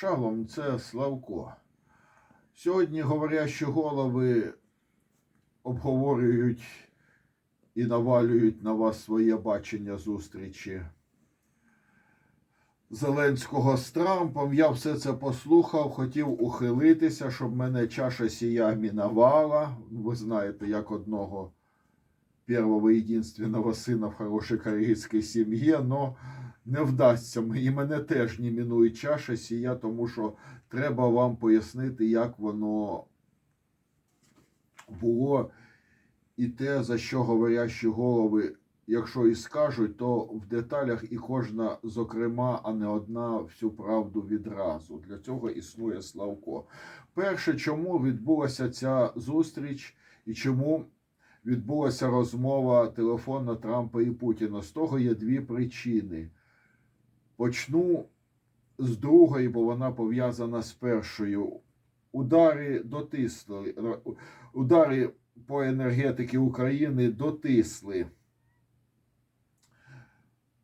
Шалом, це Славко. Сьогодні говорящі голови обговорюють і навалюють на вас своє бачення зустрічі Зеленського з Трампом. Я все це послухав, хотів ухилитися, щоб мене чаша сія міновала. Ви знаєте, як одного первого единственного сина в хорошій корейській сім'ї, но не вдасться. І мене теж не мінує чаша сія, тому що треба вам пояснити, як воно було, і те, за що говорящі голови, якщо і скажуть, то в деталях і кожна, зокрема, а не одна всю правду відразу. Для цього існує Славко. Перше, чому відбулася ця зустріч і чому відбулася розмова телефонна Трампа і Путіна? З того є дві причини. Почну з другої, бо вона пов'язана з першою. Удари дотисли, удари по енергетиці України дотисли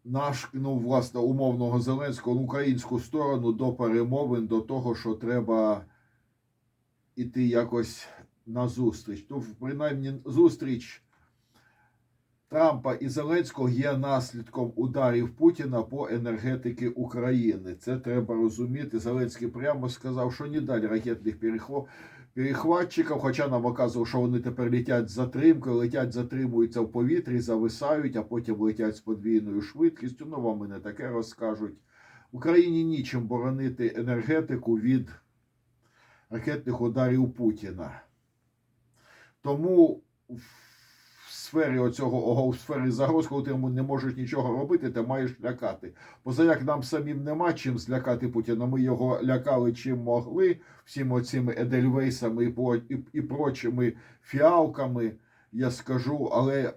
наш, ну, власне, умовного Зеленського, ну, українську сторону до перемовин, до того, що треба іти якось на зустріч. Ну, принаймні, зустріч Трампа і Зеленського є наслідком ударів Путіна по енергетики України. Це треба розуміти. Зеленський прямо сказав, що не далі ракетних перехватчиків, хоча нам оказував, що вони тепер летять з затримкою, летять, затримуються в повітрі, зависають, а потім летять з подвійною швидкістю. Ну, вам і не таке розкажуть. Україні нічим боронити енергетику від ракетних ударів Путіна. Тому сфері оцього ого, сфері загроз, коли ти не можеш нічого робити, ти маєш лякати. Поза як нам самим нема чим злякати Путіна, ми його лякали чим могли, всіми оцими Едельвейсами і, і, і прочими фіалками, я скажу, але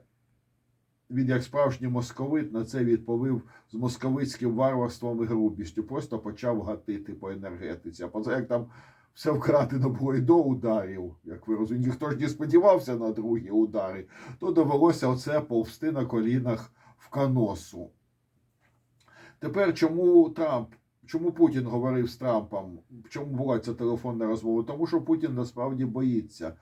він, як справжній московит, на це відповів з московицьким варварством і грубістю. Просто почав гатити по енергетиці. А поза як там все вкрадено було і до ударів, як ви розумієте, ніхто ж не сподівався на другі удари, то довелося оце повсти на колінах в каносу. Тепер чому Трамп, чому Путін говорив з Трампом? Чому була ця телефонна розмова? Тому що Путін насправді боїться.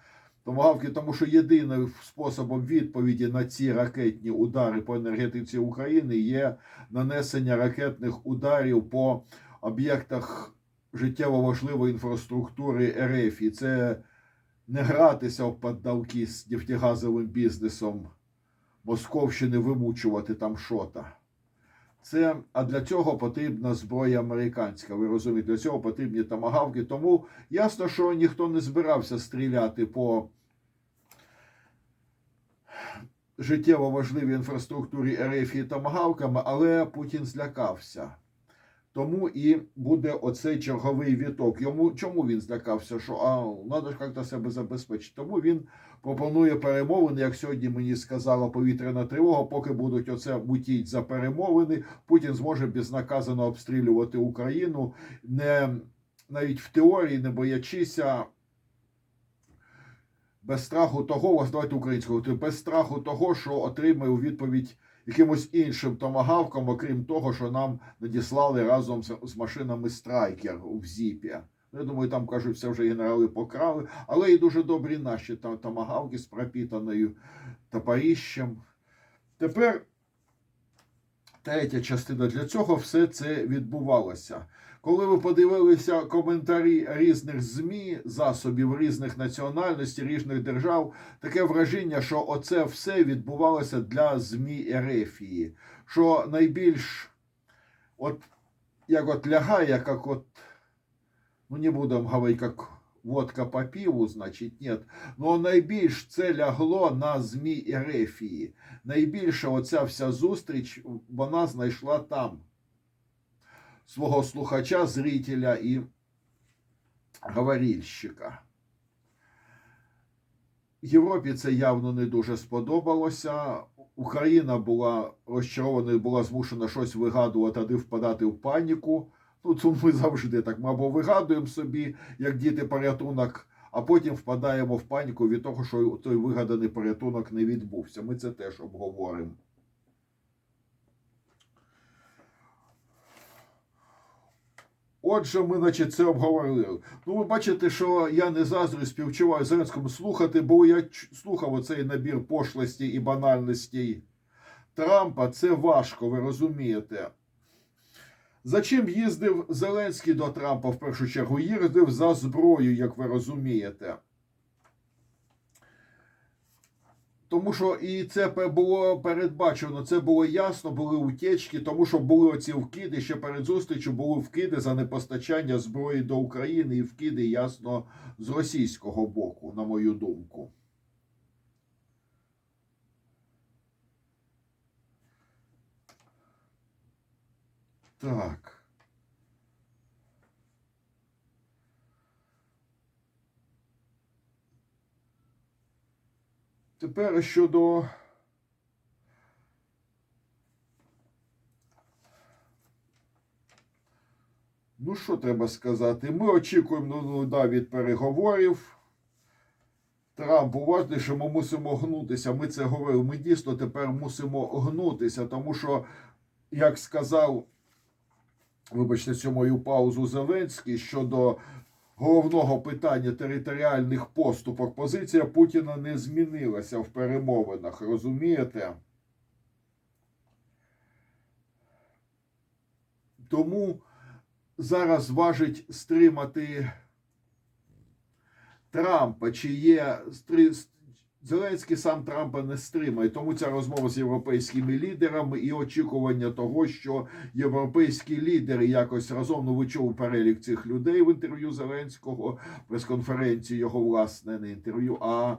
Томагавки, тому що єдиним способом відповіді на ці ракетні удари по енергетиці України є нанесення ракетних ударів по об'єктах життєво важливої інфраструктури РФ. І це не гратися в поддавки з нефтегазовим бізнесом Московщини, вимучувати там шота. Це, а для цього потрібна зброя американська. Ви розумієте, для цього потрібні тамагавки. Тому ясно, що ніхто не збирався стріляти по життєво важливій інфраструктурі РФ і тамагавками, але Путін злякався. Тому і буде оцей черговий віток. Йому чому він злякався? Що а треба ж як-то себе забезпечити. Тому він пропонує перемовини. Як сьогодні мені сказала повітряна тривога, поки будуть оце мутіть за перемовини, Путін зможе безнаказано обстрілювати Україну, не навіть в теорії, не боячися. Без страху того, ось давайте українською, без страху того, що отримає у відповідь якимось іншим томагавком, окрім того, що нам надіслали разом з, машинами Страйкер у Зіпі. Ну, Я думаю, там кажуть, все вже генерали покрали, але і дуже добрі наші томагавки з пропітаною топоріщем. Тепер третя частина для цього все це відбувалося. Коли ви подивилися коментарі різних ЗМІ, засобів різних національностей, різних держав, таке враження, що оце все відбувалося для ЗМІ Ерефії. Що найбільш от як от лягає, як от, ну не будемо говорити, як водка по пиву, значить, нет. Но найбільш це лягло на ЗМІ Ерефії. Найбільше оця вся зустріч вона знайшла там свого слухача, зрителя і говорільщика. Європі це явно не дуже сподобалося. Україна була розчарована і була змушена щось вигадувати, тоді впадати в паніку. Ну, тут ми завжди так ми або вигадуємо собі, як діти порятунок, а потім впадаємо в паніку від того, що той вигаданий порятунок не відбувся. Ми це теж обговоримо. Отже, ми, значить, це обговорили. Ну, ви бачите, що я не заздрю, співчуваю Зеленському слухати, бо я слухав оцей набір пошлості і банальностей Трампа. Це важко, ви розумієте. За чим їздив Зеленський до Трампа в першу чергу? Їздив за зброю, як ви розумієте. Тому що і це було передбачено, це було ясно, були утечки, тому що були оці вкиди ще перед зустрічю, були вкиди за непостачання зброї до України і вкиди ясно з російського боку, на мою думку. Так. Тепер щодо. Ну, що треба сказати? Ми очікуємо ну, ну, да, від переговорів. Трамп уважний, що ми мусимо гнутися. Ми це говорили. Ми дійсно тепер мусимо гнутися, тому що, як сказав, вибачте, цю мою паузу Зеленський щодо головного питання територіальних поступок, позиція Путіна не змінилася в перемовинах. Розумієте? Тому зараз важить стримати Трампа, чи є Зеленський сам Трампа не стримає. Тому ця розмова з європейськими лідерами і очікування того, що європейські лідери якось разом ну ви чули перелік цих людей в інтерв'ю Зеленського, прес-конференції його власне не інтерв'ю. А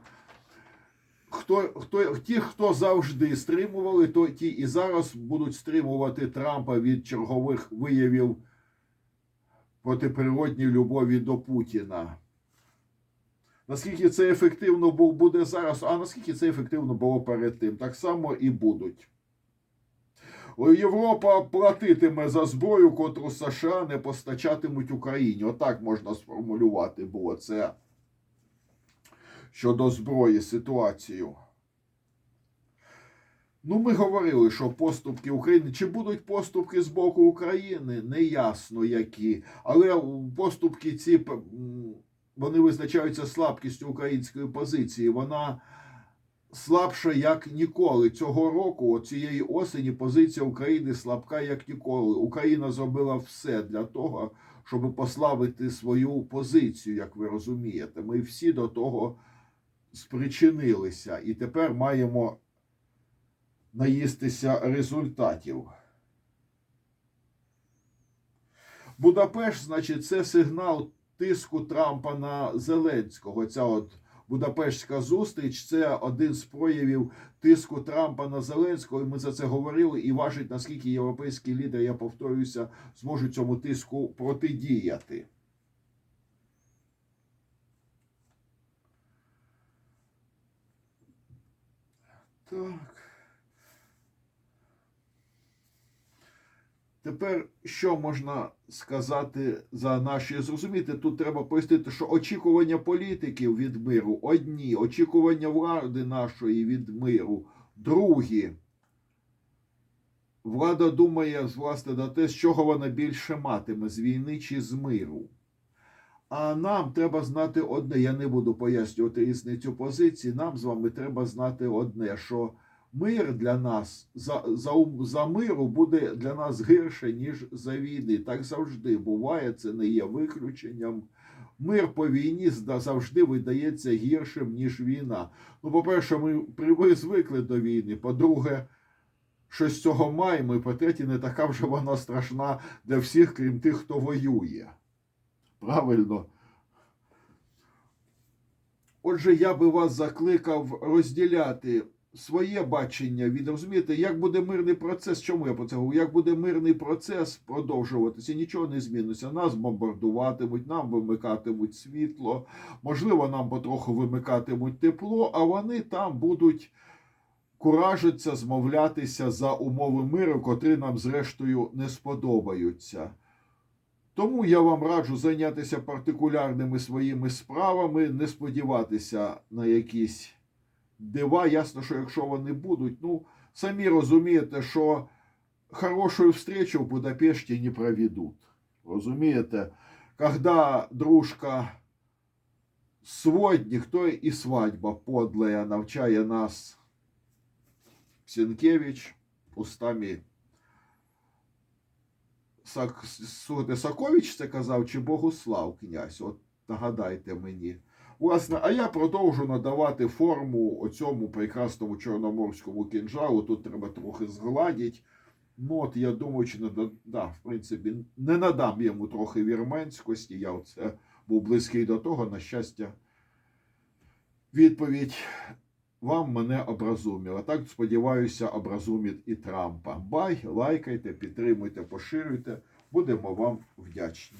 хто, хто ті, хто завжди стримували, то ті і зараз будуть стримувати Трампа від чергових виявів протиприродній любові до Путіна. Наскільки це ефективно буде зараз, а наскільки це ефективно було перед тим, так само і будуть. Європа платитиме за зброю, котру США не постачатимуть Україні. Отак можна сформулювати було це щодо зброї ситуацію. Ну, ми говорили, що поступки України. Чи будуть поступки з боку України? Неясно які. Але поступки ці вони визначаються слабкістю української позиції. Вона слабша як ніколи. Цього року, цієї осені, позиція України слабка як ніколи. Україна зробила все для того, щоб послабити свою позицію, як ви розумієте. Ми всі до того спричинилися, і тепер маємо наїстися результатів. Будапешт, значить, це сигнал тиску Трампа на Зеленського. Ця от Будапештська зустріч це один з проявів тиску Трампа на Зеленського. І ми за це говорили. І важить, наскільки європейські лідери, я повторююся, зможуть цьому тиску протидіяти. Так. Тепер що можна сказати за наші зрозуміти? Тут треба пояснити, що очікування політиків від миру одні, очікування влади нашої від миру другі. Влада думає, власне, на те, з чого вона більше матиме з війни чи з миру. А нам треба знати одне. Я не буду пояснювати різницю позицій. Нам з вами треба знати одне, що мир для нас за, за, за миру буде для нас гірше, ніж за війни. Так завжди буває, це не є виключенням. Мир по війні завжди видається гіршим, ніж війна. Ну, по-перше, ми при- звикли до війни. По-друге, щось з цього маємо. І по-третє, не така вже вона страшна для всіх, крім тих, хто воює. Правильно. Отже, я би вас закликав розділяти своє бачення від розумієте, як буде мирний процес. Чому я про це говорю? Як буде мирний процес продовжуватися, нічого не зміниться. Нас бомбардуватимуть, нам вимикатимуть світло, можливо, нам потроху вимикатимуть тепло, а вони там будуть куражитися, змовлятися за умови миру, котрі нам, зрештою, не сподобаються. Тому я вам раджу зайнятися партикулярними своїми справами, не сподіватися на якісь дива. Ясно, що якщо вони будуть, ну, самі розумієте, що хорошую встречу в Будапешті не проведуть. Розумієте? Когда дружка сводник, то і свадьба подлая навчає нас Сінкевич устами Сак... Сакович це казав чи Богуслав князь? От нагадайте мені. Власне, а я продовжу надавати форму оцьому прекрасному чорноморському кінжалу. Тут треба трохи згладити. Ну, от я думаю, чи не да, в принципі, не надам йому трохи вірменськості. Я оце був близький до того, на щастя, відповідь вам мене образуміла. Так, сподіваюся, образумить і Трампа. Бай, лайкайте, підтримуйте, поширюйте. Будемо вам вдячні.